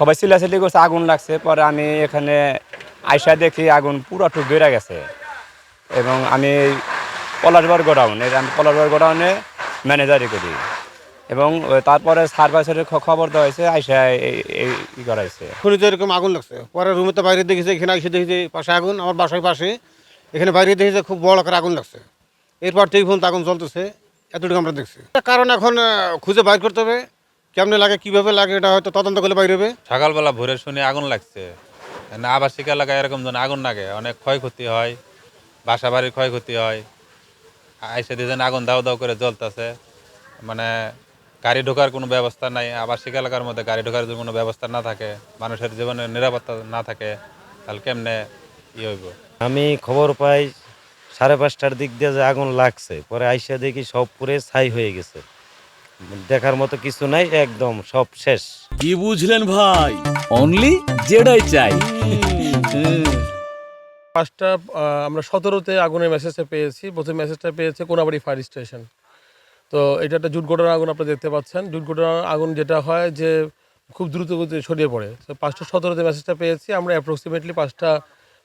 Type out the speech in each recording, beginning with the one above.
সবাই চিল্লাচিল্লি করছে আগুন লাগছে। পরে আমি এখানে আইসা দেখি আগুন পুরো টুক বেড়ে গেছে। এবং আমি পলাশবার গোডাউন আমি পলাশবার গোডাউনে ম্যানেজারি করি। এবং তারপরে সার্ভাইসের খবর দেওয়া হয়েছে, আইসা এই- করা হয়েছে শুনি তো এরকম আগুন লাগছে। পরে রুমে তো বাইরে দেখেছে, এখানে এসে দেখেছি পাশে আগুন, আমার বাসার পাশে। এখানে বাইরে দেখেছে খুব বড় করে আগুন লাগছে। এরপর থেকে ফোন আগুন চলতেছে এতটুকু আমরা দেখছি। কারণ এখন খুঁজে বাইর করতে হবে। কেমনে লাগে কীভাবে লাগে এটা হয়তো তদন্ত করলে বাইরে হবে। সকালবেলা ভোরে শুনে আগুন লাগছে। না আবাসিক এলাকায় এরকম যেন আগুন লাগে অনেক ক্ষয়ক্ষতি হয় বাসা বাড়ির ক্ষয়ক্ষতি হয়। আইসে দিয়েছেন আগুন দাও দাও করে জ্বলতেছে। মানে গাড়ি ঢোকার কোনো ব্যবস্থা নাই আবাসিক এলাকার মধ্যে গাড়ি ঢোকার যদি কোনো ব্যবস্থা না থাকে মানুষের জীবনে নিরাপত্তা না থাকে তাহলে কেমনে ই হইব? আমি খবর পাই সাড়ে পাঁচটার দিক দিয়ে যে আগুন লাগছে পরে আইসা দেখি সব পুরে ছাই হয়ে গেছে। দেখার মতো কিছু নাই একদম সব শেষ। কি বুঝলেন ভাই? অনলি যেটাই চাই। পাঁচটা আমরা সতেরোতে আগুনের মেসেজটা পেয়েছি। প্রথম মেসেজটা পেয়েছে কোনাবাড়ি ফায়ার স্টেশন তো এটা একটা জুট ঘটনার আগুন আপনারা দেখতে পাচ্ছেন। জুট ঘটনার আগুন যেটা হয় যে খুব দ্রুত গতিতে ছড়িয়ে পড়ে। তো পাঁচটা সতেরোতে মেসেজটা পেয়েছি। আমরা অ্যাপ্রক্সিমেটলি পাঁচটা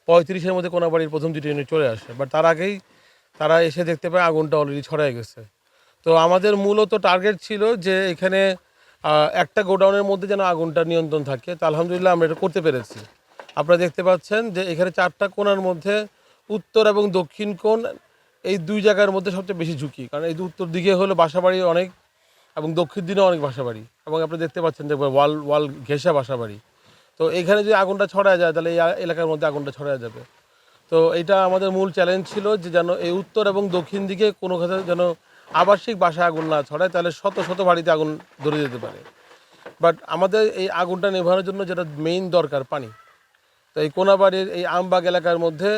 পঁয়ত্রিশের মধ্যে কোনাবাড়ির প্রথম দুটি ইউনিট চলে আসে। বাট তার আগেই তারা এসে দেখতে পায় আগুনটা অলরেডি ছড়ায় গেছে। তো আমাদের মূলত টার্গেট ছিল যে এখানে একটা গোডাউনের মধ্যে যেন আগুনটা নিয়ন্ত্রণ থাকে। তো আলহামদুলিল্লাহ আমরা এটা করতে পেরেছি। আপনারা দেখতে পাচ্ছেন যে এখানে চারটা কোণার মধ্যে উত্তর এবং দক্ষিণ কোণ এই দুই জায়গার মধ্যে সবচেয়ে বেশি ঝুঁকি। কারণ এই উত্তর দিকে হলো বাসাবাড়ি অনেক এবং দক্ষিণ দিনে অনেক বাসাবাড়ি। এবং আপনি দেখতে পাচ্ছেন যে ওয়াল ওয়াল ঘেঁষা বাসাবাড়ি। তো এখানে যদি আগুনটা ছড়ায় যায়, তাহলে এই এলাকার মধ্যে আগুনটা ছড়ায় যাবে। তো এটা আমাদের মূল চ্যালেঞ্জ ছিল যে যেন এই উত্তর এবং দক্ষিণ দিকে কোনো যেন আবাসিক বাসায় আগুন না ছড়ায়, তাহলে শত শত বাড়িতে আগুন ধরে যেতে পারে। বাট আমাদের এই আগুনটা নেভানোর জন্য যেটা মেইন দরকার, পানি। তো এই কোনাবাড়ির এই আমবাগ এলাকার মধ্যে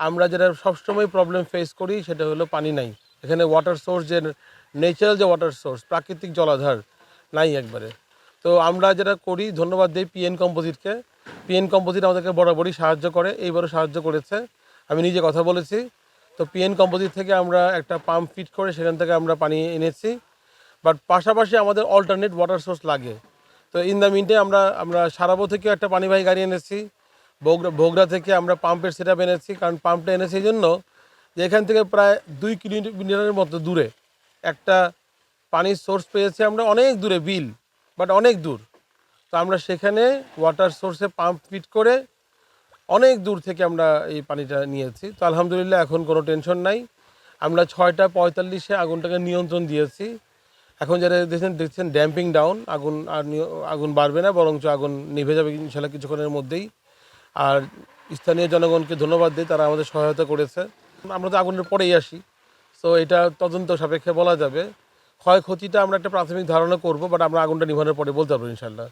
আমরা যেটা সবসময় প্রবলেম ফেস করি, সেটা হলো পানি নাই। এখানে ওয়াটার সোর্স যে ন্যাচারাল যে ওয়াটার সোর্স প্রাকৃতিক জলাধার নাই একবারে। তো আমরা যেটা করি, ধন্যবাদ দিই পিএন কম্পোজিটকে পিএন কম্পোজিট আমাদেরকে বরাবরই সাহায্য করে, এইবারও সাহায্য করেছে। আমি নিজে কথা বলেছি তো পিএন কম্পোজিট থেকে আমরা একটা পাম্প ফিট করে সেখান থেকে আমরা পানি এনেছি। বাট পাশাপাশি আমাদের অল্টারনেট ওয়াটার সোর্স লাগে। তো ইন দ্য মিনটে আমরা আমরা সারাবো থেকে একটা পানিবাহী গাড়ি এনেছি। বগুড়া বগুড়া থেকে আমরা পাম্পের সেটা এনেছি। কারণ পাম্পটা এনেছি এই জন্য যে এখান থেকে প্রায় দুই কিলোমিটারের মতো দূরে একটা পানির সোর্স পেয়েছি আমরা অনেক দূরে বিল বাট অনেক দূর। তো আমরা সেখানে ওয়াটার সোর্সে পাম্প ফিট করে অনেক দূর থেকে আমরা এই পানিটা নিয়েছি। তো আলহামদুলিল্লাহ এখন কোনো টেনশন নাই। আমরা ছয়টা পঁয়তাল্লিশে আগুনটাকে নিয়ন্ত্রণ দিয়েছি। এখন যারা দেখছেন দেখছেন ড্যাম্পিং ডাউন আগুন আর আগুন বাড়বে না, বরঞ্চ আগুন নিভে যাবে ইনশাল্লাহ কিছুক্ষণের মধ্যেই। আর স্থানীয় জনগণকে ধন্যবাদ দিই তারা আমাদের সহায়তা করেছে। আমরা তো আগুনের পরেই আসি। সো এটা তদন্ত সাপেক্ষে বলা যাবে। ক্ষয়ক্ষতিটা আমরা একটা প্রাথমিক ধারণা করব বাট আমরা আগুনটা নিভানোর পরে বলতে পারব ইনশাল্লাহ।